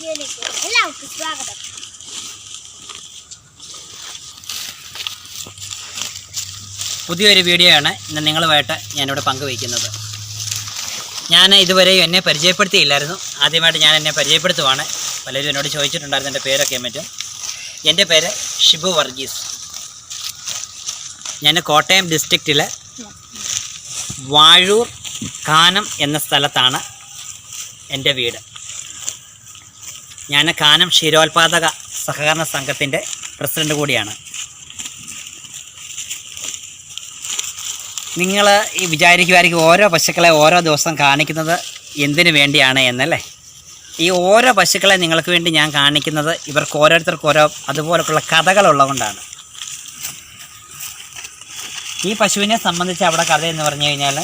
വീഡിയോയിലേക്ക് എല്ലാവർക്കും സ്വാഗതം. പുതിയൊരു വീഡിയോ ആണ് ഇന്ന് നിങ്ങളുമായിട്ട് ഞാനിവിടെ പങ്കുവയ്ക്കുന്നത്. ഞാൻ ഇതുവരെ എന്നെ പരിചയപ്പെടുത്തിയില്ലായിരുന്നു. ആദ്യമായിട്ട് ഞാൻ എന്നെ പരിചയപ്പെടുത്തുവാണ്. പലരും എന്നോട് ചോദിച്ചിട്ടുണ്ടായിരുന്നു എന്റെ പേരൊക്കെ പറ്റും എന്റെ പേര് ഷിബു വർഗീസ്. ഞാൻ കോട്ടയം ഡിസ്ട്രിക്റ്റിലെ വാഴൂർ കാനം എന്ന സ്ഥലത്താണ് എന്റെ വീട്. ഞാൻ കാനം ക്ഷീരോത്പാദക സഹകരണ സംഘത്തിന്റെ പ്രസിഡന്റ് കൂടിയാണ്. നിങ്ങൾ ഈ വിചാരിക്കുമായിരിക്കും ഓരോ പശുക്കളെ ഓരോ ദിവസം കാണിക്കുന്നത് എന്തിനു വേണ്ടിയാണ് എന്നല്ലേ? ഈ ഓരോ പശുക്കളെ നിങ്ങൾക്ക് വേണ്ടി ഞാൻ കാണിക്കുന്നത് ഇവർക്ക് ഓരോരുത്തർക്കും ഓരോ അതുപോലൊക്കെയുള്ള കഥകളുള്ളതുകൊണ്ടാണ് ഈ പശുവിനെ സംബന്ധിച്ച് അവിടെ കഥ എന്ന് പറഞ്ഞു കഴിഞ്ഞാൽ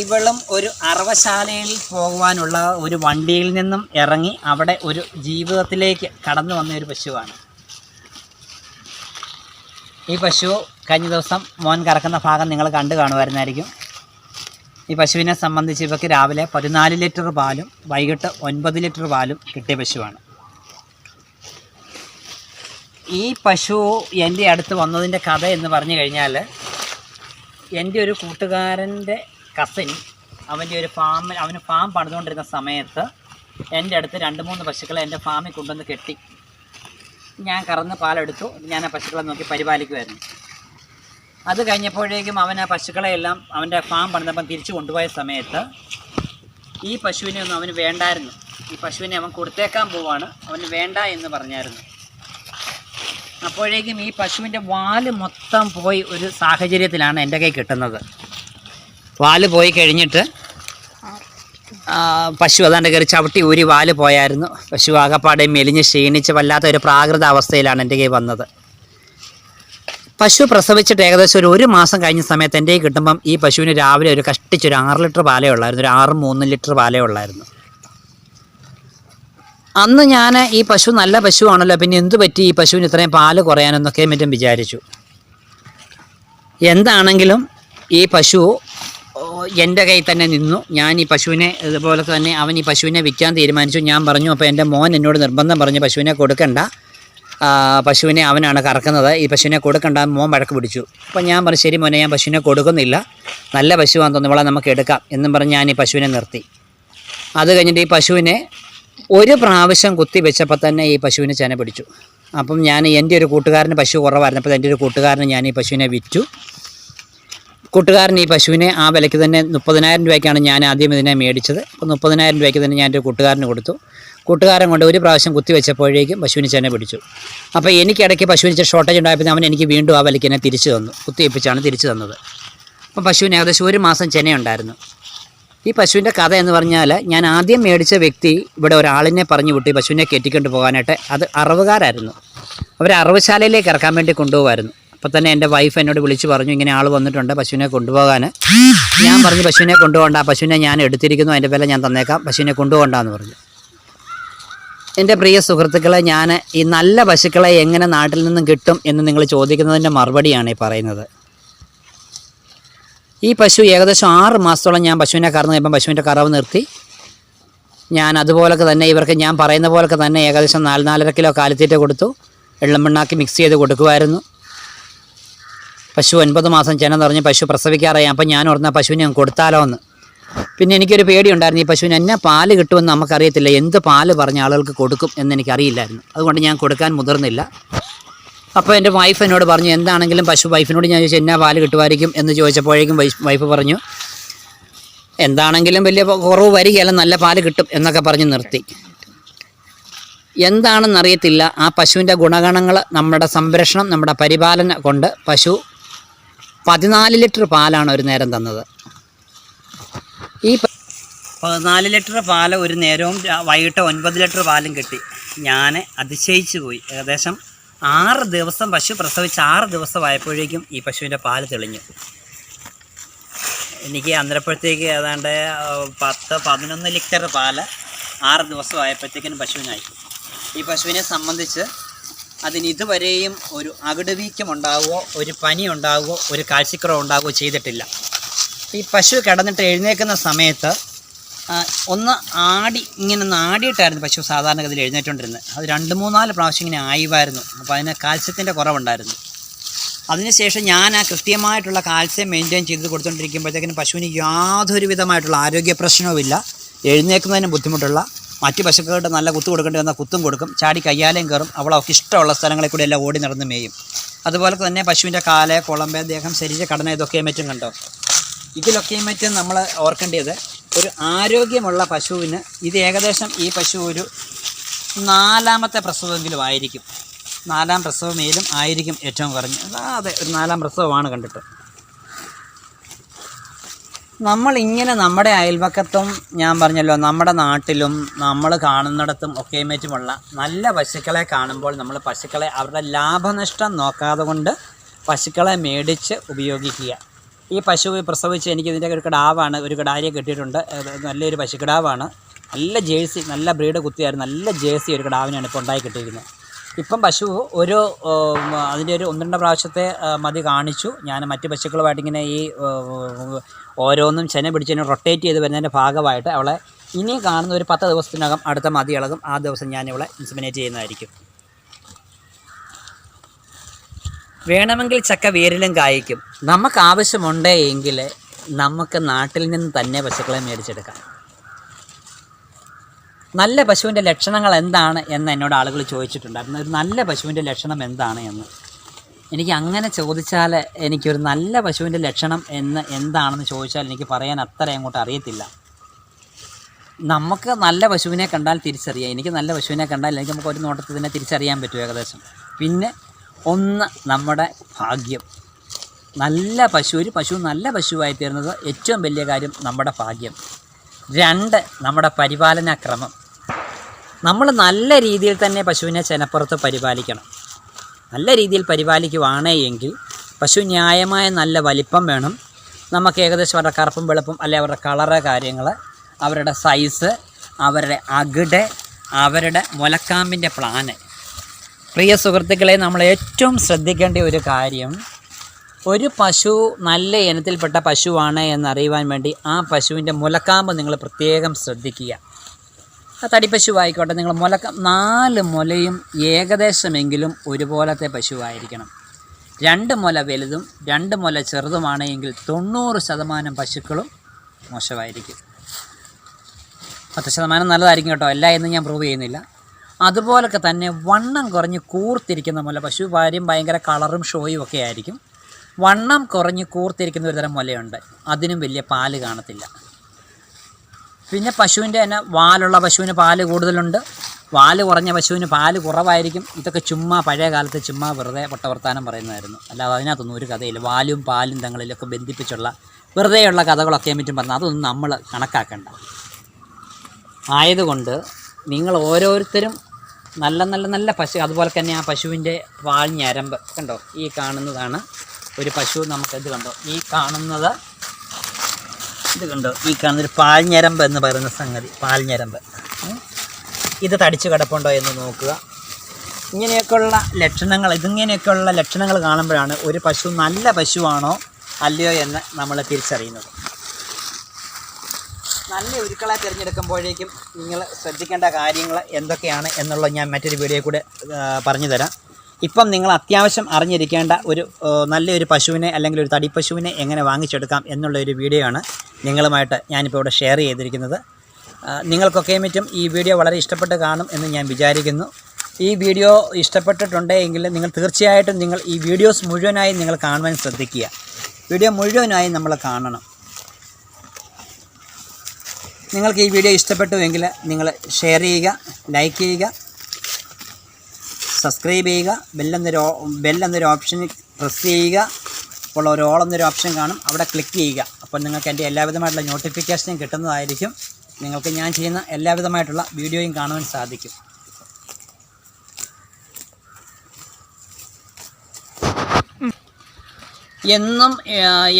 ഇവളും ഒരു അറവശാലയിൽ പോകുവാനുള്ള ഒരു വണ്ടിയിൽ നിന്നും ഇറങ്ങി അവിടെ ഒരു ജീവിതത്തിലേക്ക് കടന്നു വന്ന ഒരു പശുവാണ്. ഈ പശു കഴിഞ്ഞ ദിവസം മോൻ കറക്കുന്ന ഭാഗം നിങ്ങൾ കണ്ടു കാണുമായിരുന്നായിരിക്കും. ഈ പശുവിനെ സംബന്ധിച്ച് ഇവയ്ക്ക് രാവിലെ പതിനാല് ലിറ്റർ പാലും വൈകിട്ട് ഒൻപത് ലിറ്റർ പാലും കിട്ടിയ പശുവാണ്. ഈ പശു എന്റെ അടുത്ത് വന്നതിന്റെ കഥ എന്ന് പറഞ്ഞു കഴിഞ്ഞാൽ എന്റെ ഒരു കൂട്ടുകാരന്റെ കസിൻ അവന്റെ ഒരു ഫാമിൽ അവന് ഫാം പണിതുകൊണ്ടിരുന്ന സമയത്ത് എന്റെ അടുത്ത് രണ്ട് മൂന്ന് പശുക്കളെ എന്റെ ഫാമിൽ കൊണ്ടുവന്ന് കെട്ടി. ഞാൻ കറന്ന് പാലെടുത്തു. ഞാൻ ആ പശുക്കളെ നോക്കി പരിപാലിക്കുമായിരുന്നു അത് കഴിഞ്ഞപ്പോഴേക്കും അവൻ ആ പശുക്കളെ എല്ലാം അവന്റെ ഫാം പണിതപ്പം തിരിച്ചു കൊണ്ടുപോയ സമയത്ത് ഈ പശുവിനെ ഒന്നും അവന് വേണ്ടായിരുന്നു. ഈ പശുവിനെ അവൻ കൊടുത്തേക്കാൻ പോവാണ്. അവന് വേണ്ട എന്ന് പറഞ്ഞായിരുന്നു. അപ്പോഴേക്കും ഈ പശുവിന്റെ വാൽ മൊത്തം പോയി ഒരു സാഹചര്യത്തിലാണ് എന്റെ കൈ കിട്ടുന്നത്. വാൽ പോയി കഴിഞ്ഞിട്ട് പശു അതാണ്ട് കയറി ചവിട്ടി ഊരി വാൽ പോയായിരുന്നു. പശു ആകപ്പാടെ മെലിഞ്ഞ് ക്ഷീണിച്ച് വല്ലാത്ത ഒരു പ്രാകൃത അവസ്ഥയിലാണ് എന്റെ കൈ വന്നത്. പശു പ്രസവിച്ചിട്ട് ഏകദേശം ഒരു ഒരു മാസം കഴിഞ്ഞ സമയത്ത് എന്റെ കിട്ടുമ്പം ഈ പശുവിന് രാവിലെ ഒരു കഷ്ടിച്ചൊരു ആറ് ലിറ്റർ പാലേ ഉള്ളായിരുന്നു. ഒരു ആറ് മൂന്ന് ലിറ്റർ പാലേ ഉള്ളായിരുന്നു. അന്ന് ഞാൻ ഈ പശു നല്ല പശുവാണല്ലോ പിന്നെ എന്തു പറ്റി ഈ പശുവിന് ഇത്രയും പാൽ കുറയാനെന്നൊക്കെ മറ്റും വിചാരിച്ചു. എന്താണെങ്കിലും ഈ പശു എന്റെ കയ്യിൽ തന്നെ നിന്നു. ഞാൻ ഈ പശുവിനെ ഇതുപോലെ തന്നെ അവൻ ഈ പശുവിനെ വിൽക്കാൻ തീരുമാനിച്ചു. ഞാൻ പറഞ്ഞു അപ്പോൾ എന്റെ മോൻ എന്നോട് നിർബന്ധം പറഞ്ഞു പശുവിനെ കൊടുക്കണ്ട. പശുവിനെ അവനാണ് കറക്കുന്നത്. ഈ പശുവിനെ കൊടുക്കണ്ട. മോൻ വഴക്ക് പിടിച്ചു. അപ്പോൾ ഞാൻ പറഞ്ഞു ശരി മോനെ ഞാൻ പശുവിനെ കൊടുക്കുന്നില്ല. നല്ല പശുവാന്ന് തോന്നുന്നു. ഇവളെ നമുക്ക് എടുക്കാം. എന്നും പറഞ്ഞ് ഞാൻ ഈ പശുവിനെ നിർത്തി. അത് കഴിഞ്ഞിട്ട് ഈ പശുവിനെ ഒരു പ്രാവശ്യം കുത്തി വെച്ചപ്പോൾ തന്നെ ഈ പശുവിനെ ചെന പിടിച്ചു. അപ്പം ഞാൻ എന്റെ ഒരു കൂട്ടുകാരന് പശു കുറവായിരുന്നു അപ്പോൾ എന്റെ ഒരു കൂട്ടുകാരന് ഞാൻ ഈ പശുവിനെ വിറ്റു. കൂട്ടുകാരൻ ഈ പശുവിനെ ആ വിലയ്ക്ക് തന്നെ മുപ്പതിനായിരം രൂപയ്ക്കാണ് ഞാൻ ആദ്യം ഇതിനെ മേടിച്ചത്. അപ്പോൾ മുപ്പതിനായിരം രൂപയ്ക്ക് തന്നെ ഞാൻ എന്റെ കൂട്ടുകാരന് കൊടുത്തു. കൂട്ടുകാരൻ കൊണ്ട് ഒരു പ്രാവശ്യം കുത്തി വെച്ചപ്പോഴേക്കും പശുവിന് ചെന പിടിച്ചു. അപ്പോൾ എനിക്കിടയ്ക്ക് പശുവിന് ഷോർട്ടേജ് ഉണ്ടായപ്പോൾ അവൻ എനിക്ക് വീണ്ടും ആ വിലയ്ക്ക് തന്നെ തിരിച്ചു തന്നു. കുത്തി വെപ്പിച്ചാണ് തിരിച്ചു തന്നത്. അപ്പം പശുവിന് ഏകദേശം ഒരു മാസം ചെനയുണ്ടായിരുന്നു ഈ പശുവിന്റെ കഥ എന്ന് പറഞ്ഞാൽ ഞാൻ ആദ്യം മേടിച്ച വ്യക്തി ഇവിടെ ഒരാളിനെ പറഞ്ഞു വിട്ടി പശുവിനെ കെട്ടിക്കൊണ്ട് പോകാനായിട്ട് അത് അറവുകാരായിരുന്നു അവർ അറവുശാലയിലേക്ക് ഇറക്കാൻ വേണ്ടി കൊണ്ടുപോകായിരുന്നു അപ്പോൾ തന്നെ എന്റെ വൈഫ് എന്നോട് വിളിച്ച് പറഞ്ഞു ഇങ്ങനെ ആൾ വന്നിട്ടുണ്ട് പശുവിനെ കൊണ്ടുപോകാൻ ഞാൻ പറഞ്ഞു പശുവിനെ കൊണ്ടുപോകണ്ട പശുവിനെ ഞാൻ എടുത്തിരിക്കുന്നു അതിന്റെ വില ഞാൻ തന്നേക്കാം പശുവിനെ കൊണ്ടുപോകണ്ടെന്ന് പറഞ്ഞു. എന്റെ പ്രിയ സുഹൃത്തുക്കളെ ഞാൻ ഈ നല്ല പശുക്കളെ എങ്ങനെ നാട്ടിൽ നിന്നും കിട്ടും എന്ന് നിങ്ങൾ ചോദിക്കുന്നതിന്റെ മറുപടിയാണ് ഈ പറയുന്നത്. ഈ പശു ഏകദേശം ആറ് മാസത്തോളം ഞാൻ പശുവിനെ കറന്ന് ഇപ്പം പശുവിന്റെ കറവ് നിർത്തി. ഞാൻ അതുപോലൊക്കെ തന്നെ ഇവർക്ക് ഞാൻ പറയുന്ന പോലൊക്കെ തന്നെ ഏകദേശം നാല് നാലര കിലോ കാലിത്തീറ്റ കൊടുത്തു. വെള്ളം പിണ്ണാക്കി മിക്സ് ചെയ്ത് കൊടുക്കുമായിരുന്നു. പശു ഒൻപത് മാസം ചെന നിറഞ്ഞ് പശു പ്രസവിക്കാറായി. അപ്പം ഞാൻ ഓർന്ന പശുവിന് ഞാൻ കൊടുത്താലോ എന്ന്. പിന്നെ എനിക്കൊരു പേടിയുണ്ടായിരുന്നു. ഈ പശുവിന് എന്നെ പാൽ കിട്ടുമെന്ന് നമുക്കറിയത്തില്ല. എന്ത് പാൽ പറഞ്ഞ ആളുകൾക്ക് കൊടുക്കും എന്ന് എനിക്കറിയില്ലായിരുന്നു. അതുകൊണ്ട് ഞാൻ കൊടുക്കാൻ മുതിർന്നില്ല. അപ്പോൾ എന്റെ വൈഫ് എന്നോട് പറഞ്ഞു എന്താണെങ്കിലും പശു വൈഫിനോട് ഞാൻ ചോദിച്ചു എന്നാ പാൽ കിട്ടുമായിരിക്കും? എന്ന് ചോദിച്ചപ്പോഴേക്കും വൈഫ് പറഞ്ഞു എന്താണെങ്കിലും വലിയ കുറവ് വരികയല്ല നല്ല പാൽ കിട്ടും എന്നൊക്കെ പറഞ്ഞ് നിർത്തി. എന്താണെന്നറിയത്തില്ല. ആ പശുവിന്റെ ഗുണഗണങ്ങൾ നമ്മുടെ സംരക്ഷണം നമ്മുടെ പരിപാലന കൊണ്ട് പശു പതിനാല് ലിറ്റർ പാലാണ് ഒരു നേരം തന്നത്. ഈ പതിനാല് ലിറ്റർ പാൽ ഒരു നേരവും വൈകിട്ട് ഒൻപത് ലിറ്റർ പാലും കിട്ടി. ഞാൻ അതിശയിച്ചു പോയി. ഏകദേശം ആറ് ദിവസം പശു പ്രസവിച്ച് ആറ് ദിവസമായപ്പോഴേക്കും ഈ പശുവിന്റെ പാൽ തെളിഞ്ഞു. എനിക്ക് അന്നേരപ്പോഴത്തേക്ക് ഏതാണ്ട് പത്ത് പതിനൊന്ന് ലിറ്റർ പാൽ ആറ് ദിവസമായപ്പോഴത്തേക്കിനും പശുവിനായി. ഈ പശുവിനെ സംബന്ധിച്ച് അതിന് ഇതുവരെയും ഒരു അകിടുവീക്കം ഉണ്ടാവുകയോ ഒരു പനി ഉണ്ടാവുകയോ ഒരു കാഴ്ചക്കുറവ് ഉണ്ടാവുകയോ ചെയ്തിട്ടില്ല. ഈ പശു കിടന്നിട്ട് എഴുന്നേൽക്കുന്ന സമയത്ത് ഒന്ന് ആടി ഇങ്ങനെ ആടിയിട്ടായിരുന്നു പശു സാധാരണഗതിയിൽ എഴുന്നേറ്റുകൊണ്ടിരുന്നത് അത് രണ്ട് മൂന്നാൽ പ്രാവശ്യം ഇങ്ങനെ ആയിവായിരുന്നു. അപ്പോൾ അതിന് കാൽസ്യത്തിന്റെ കുറവുണ്ടായിരുന്നു. അതിനുശേഷം ഞാൻ ആ കൃത്യമായിട്ടുള്ള കാൽസ്യം മെയിന്റെയിൻ ചെയ്ത് കൊടുത്തുകൊണ്ടിരിക്കുമ്പോഴത്തേക്കിനും പശുവിന് യാതൊരു വിധമായിട്ടുള്ള ആരോഗ്യ പ്രശ്നവുമില്ല. എഴുന്നേൽക്കുന്നതിന് ബുദ്ധിമുട്ടുള്ള മറ്റ് പശുക്കളുടെ നല്ല കുത്തു കൊടുക്കേണ്ടി വന്നാൽ കുത്തും കൊടുക്കും. ചാടി കയ്യാലയും കയറും. അവൾ അവൾക്ക് ഇഷ്ടമുള്ള സ്ഥലങ്ങളിൽ കൂടി എല്ലാം ഓടി നടന്ന് മേയും. അതുപോലെ തന്നെ പശുവിന്റെ കാൽ കുളമ്പ് ദേഹം ശരീരഘടന ഇതൊക്കെയും മറ്റും കണ്ടോ? ഇതിലൊക്കെയും മറ്റും നമ്മൾ ഓർക്കേണ്ടത് ഒരു ആരോഗ്യമുള്ള പശുവിന് ഇത് ഏകദേശം ഈ പശു ഒരു നാലാമത്തെ പ്രസവമെങ്കിലും ആയിരിക്കും. നാലാം പ്രസവമേലും ആയിരിക്കും ഏറ്റവും കുറഞ്ഞ് അതെ ഒരു നാലാം പ്രസവമാണ് കണ്ടിട്ട്. നമ്മളിങ്ങനെ നമ്മുടെ അയൽവക്കത്തും ഞാൻ പറഞ്ഞല്ലോ നമ്മുടെ നാട്ടിലും നമ്മൾ കാണുന്നിടത്തും ഒക്കെ മറ്റുമുള്ള നല്ല പശുക്കളെ കാണുമ്പോൾ നമ്മൾ പശുക്കളെ അവരുടെ ലാഭനഷ്ടം നോക്കാതെ കൊണ്ട് പശുക്കളെ മേടിച്ച് ഉപയോഗിക്കുക. ഈ പശു പ്രസവിച്ച് എനിക്ക് ഇതിന്റെ ഒരു കിടാവാണ് ഒരു കിടാരിയെ കിട്ടിയിട്ടുണ്ട്. നല്ലൊരു പശുക്കിടാവാണ്. നല്ല ജേഴ്സി നല്ല ബ്രീഡ് കുത്തിയായിരുന്നു. നല്ല ജേഴ്സി ഒരു കിടാവിനാണ് ഇപ്പോൾ ഉണ്ടായി കിട്ടിയിരിക്കുന്നത്. ഇപ്പം പശു ഒരു അതിന്റെ ഒരു ഒന്ന് പ്രാവശ്യത്തെ മതി കാണിച്ചു. ഞാൻ മറ്റ് പശുക്കളുമായിട്ട് ഇങ്ങനെ ഈ ഓരോന്നും ചെന പിടിച്ചതിനെ റൊട്ടേറ്റ് ചെയ്ത് വരുന്നതിന്റെ ഭാഗമായിട്ട് അവളെ ഇനി കാണുന്ന ഒരു പത്ത് ദിവസത്തിനകം അടുത്ത മതി ഇളകും ആ ദിവസം ഞാൻ ഇവളെ ഇൻസിമിനേറ്റ് ചെയ്യുന്നതായിരിക്കും. വേണമെങ്കിൽ ചക്ക വേരിലും കായ്ക്കും. നമുക്ക് ആവശ്യമുണ്ടെങ്കിൽ നമുക്ക് നാട്ടിൽ നിന്ന് തന്നെ പശുക്കളെ മേടിച്ചെടുക്കാം. നല്ല പശുവിന്റെ ലക്ഷണങ്ങൾ എന്താണ് എന്ന് എന്നോട് ആളുകൾ ചോദിച്ചിട്ടുണ്ടായിരുന്നു. ഒരു നല്ല പശുവിന്റെ ലക്ഷണം എന്താണ് എന്ന്. എനിക്ക് അങ്ങനെ ചോദിച്ചാൽ എനിക്കൊരു നല്ല പശുവിന്റെ ലക്ഷണം എന്ന് എന്താണെന്ന് ചോദിച്ചാൽ എനിക്ക് പറയാൻ അത്ര അങ്ങോട്ട് അറിയത്തില്ല. നമുക്ക് നല്ല പശുവിനെ കണ്ടാൽ തിരിച്ചറിയാം. എനിക്ക് നല്ല പശുവിനെ കണ്ടാൽ എനിക്ക് നമുക്ക് ഒരു നോട്ടത്തിൽ തന്നെ തിരിച്ചറിയാൻ പറ്റും ഏകദേശം. പിന്നെ ഒന്ന് നമ്മുടെ ഭാഗ്യം. നല്ല പശു ഒരു പശു നല്ല പശുവായി തീർന്നത് ഏറ്റവും വലിയ കാര്യം നമ്മുടെ ഭാഗ്യം. രണ്ട് നമ്മുടെ പരിപാലന ക്രമം നമ്മൾ നല്ല രീതിയിൽ തന്നെ പശുവിനെ ചെനപ്പുറത്ത് പരിപാലിക്കണം. നല്ല രീതിയിൽ പരിപാലിക്കുവാണേ എങ്കിൽ പശു ന്യായമായ നല്ല വലിപ്പം വേണം. നമുക്ക് ഏകദേശം അവരുടെ കറുപ്പും വെളുപ്പും അല്ലെ അവരുടെ കളറ് കാര്യങ്ങൾ അവരുടെ സൈസ് അവരുടെ അകിട് അവരുടെ മുലക്കാമ്പിന്റെ പ്ലാന് പ്രിയ സുഹൃത്തുക്കളെ നമ്മൾ ഏറ്റവും ശ്രദ്ധിക്കേണ്ട ഒരു കാര്യം ഒരു പശു നല്ല ഇനത്തിൽപ്പെട്ട പശുവാണ് എന്നറിയുവാൻ വേണ്ടി ആ പശുവിന്റെ മുലക്കാമ്പ് നിങ്ങൾ പ്രത്യേകം ശ്രദ്ധിക്കുക. തടിപ്പശു ആയിക്കോട്ടെ നിങ്ങൾ മുലക്ക നാല് മുലയും ഏകദേശമെങ്കിലും ഒരുപോലത്തെ പശുവായിരിക്കണം. രണ്ട് മുല വലുതും രണ്ട് മുല ചെറുതുമാണ് എങ്കിൽ തൊണ്ണൂറ് ശതമാനം പശുക്കളും മോശമായിരിക്കും. പത്ത് ശതമാനം നല്ലതായിരിക്കും കേട്ടോ. അല്ല എന്ന് ഞാൻ പ്രൂവ് ചെയ്യുന്നില്ല. അതുപോലൊക്കെ തന്നെ വണ്ണം കുറഞ്ഞ് കൂർത്തിരിക്കുന്ന മുല പശു ഭാര്യം ഭയങ്കര കളറും ഷോയും ഒക്കെ ആയിരിക്കും. വണ്ണം കുറഞ്ഞ് കൂർത്തിരിക്കുന്ന ഒരു തരം മുലയുണ്ട്. അതിനും വലിയ പാൽ കാണത്തില്ല. പിന്നെ പശുവിന്റെ തന്നെ വാലുള്ള പശുവിന് പാൽ കൂടുതലുണ്ട്. വാൽ കുറഞ്ഞ പശുവിന് പാൽ കുറവായിരിക്കും. ഇതൊക്കെ ചുമ്മാ പഴയ കാലത്ത് ചുമ്മാ വെറുതെ പൊട്ടവർത്താനം പറയുന്നതായിരുന്നു. അല്ലാതെ അതിനകത്തൊന്നും ഒരു കഥയില്ല. വാലും പാലും തങ്ങളിലൊക്കെ ബന്ധിപ്പിച്ചുള്ള വെറുതെയുള്ള കഥകളൊക്കെ മറ്റും പറഞ്ഞാൽ അതൊന്നും നമ്മൾ കണക്കാക്കണ്ട. ആയതുകൊണ്ട് നിങ്ങൾ ഓരോരുത്തരും നല്ല നല്ല നല്ല പശു അതുപോലെ തന്നെ ആ പശുവിന്റെ പാൽ ഞരമ്പ് കണ്ടോ? ഈ കാണുന്നതാണ് ഒരു പശു നമുക്ക് ഇത് കണ്ടോ? ഈ കാണുന്നത് ഇത് കണ്ടോ ഈ കാണുന്നൊരു പാൽഞ്ഞരമ്പ് ഞരമ്പ് എന്ന് പറയുന്ന സംഗതി. പാൽഞ്ഞരമ്പ് ഞരമ്പ് ഇത് തടിച്ചു കിടപ്പുണ്ടോ എന്ന് നോക്കുക. ഇങ്ങനെയൊക്കെയുള്ള ലക്ഷണങ്ങൾ ഇതിങ്ങനെയൊക്കെയുള്ള ലക്ഷണങ്ങൾ കാണുമ്പോഴാണ് ഒരു പശു നല്ല പശുവാണോ അല്ലയോ എന്ന് നമ്മൾ തിരിച്ചറിയുന്നത്. നല്ല ഉരുക്കളെ തിരഞ്ഞെടുക്കുമ്പോഴേക്കും നിങ്ങൾ ശ്രദ്ധിക്കേണ്ട കാര്യങ്ങൾ എന്തൊക്കെയാണ് എന്നുള്ളത് ഞാൻ മറ്റൊരു വീഡിയോ കൂടെ പറഞ്ഞു തരാം ഇപ്പം നിങ്ങൾ അത്യാവശ്യം അറിഞ്ഞിരിക്കേണ്ട ഒരു നല്ലൊരു പശുവിനെ അല്ലെങ്കിൽ ഒരു തടിപ്പശുവിനെ എങ്ങനെ വാങ്ങിച്ചെടുക്കാം എന്നുള്ള ഒരു വീഡിയോ ആണ്. നിങ്ങളുമായിട്ട് ഞാനിപ്പോൾ ഇവിടെ ഷെയർ ചെയ്തിരിക്കുന്നത്. നിങ്ങൾക്കൊക്കെയും നിങ്ങൾക്കൊക്കെ പറ്റും ഈ വീഡിയോ വളരെ ഇഷ്ടപ്പെട്ട് കാണും എന്ന് ഞാൻ വിചാരിക്കുന്നു. ഈ വീഡിയോ ഇഷ്ടപ്പെട്ടിട്ടുണ്ടെങ്കിൽ നിങ്ങൾ തീർച്ചയായിട്ടും നിങ്ങൾ ഈ വീഡിയോസ് മുഴുവനായി നിങ്ങൾ കാണുവാൻ ശ്രദ്ധിക്കുക. വീഡിയോ മുഴുവനായി നമ്മൾ കാണണം. നിങ്ങൾക്ക് ഈ വീഡിയോ ഇഷ്ടപ്പെട്ടുവെങ്കിൽ നിങ്ങൾ ഷെയർ ചെയ്യുക ലൈക്ക് ചെയ്യുക സബ്സ്ക്രൈബ് ചെയ്യുക ബെല്ലെന്നൊരു ബെല്ലെന്നൊരു ഓപ്ഷൻ പ്രസ് ചെയ്യുക. അപ്പോൾ ഒരു ഓൾ എന്നൊരു ഓപ്ഷൻ കാണും. അവിടെ ക്ലിക്ക് ചെയ്യുക. അപ്പോൾ നിങ്ങൾക്ക് എന്റെ എല്ലാവിധമായിട്ടുള്ള നോട്ടിഫിക്കേഷനും കിട്ടുന്നതായിരിക്കും. നിങ്ങൾക്ക് ഞാൻ ചെയ്യുന്ന എല്ലാവിധമായിട്ടുള്ള വീഡിയോയും കാണുവാൻ സാധിക്കും. എന്നും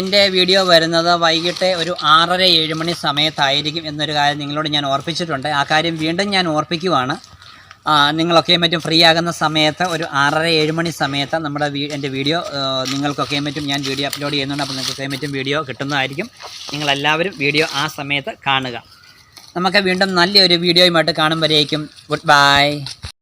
എന്റെ വീഡിയോ വരുന്നത് വൈകിട്ട് ഒരു ആറര ഏഴ് മണി സമയത്തായിരിക്കും എന്നൊരു കാര്യം നിങ്ങളോട് ഞാൻ ഓർപ്പിച്ചിട്ടുണ്ട്. ആ കാര്യം വീണ്ടും ഞാൻ ഓർപ്പിക്കുവാണ്. ആ, നിങ്ങളൊക്കെ മറ്റും ഫ്രീ ആകുന്ന സമയത്ത് ഒരു ആറര ഏഴ് മണി സമയത്ത് നമ്മുടെ എന്റെ വീഡിയോ നിങ്ങൾക്കൊക്കെയും നിങ്ങൾക്കൊക്കെ മറ്റും ഞാൻ വീഡിയോ അപ്ലോഡ് ചെയ്യുന്നുണ്ട്. അപ്പോൾ നിങ്ങൾക്കൊക്കെ മറ്റും വീഡിയോ കിട്ടുന്നതായിരിക്കും. നിങ്ങളെല്ലാവരും വീഡിയോ ആ സമയത്ത് കാണുക. നമുക്ക് വീണ്ടും നല്ലൊരു വീഡിയോയുമായിട്ട് കാണുമ്പോഴേക്കും ഗുഡ് ബൈ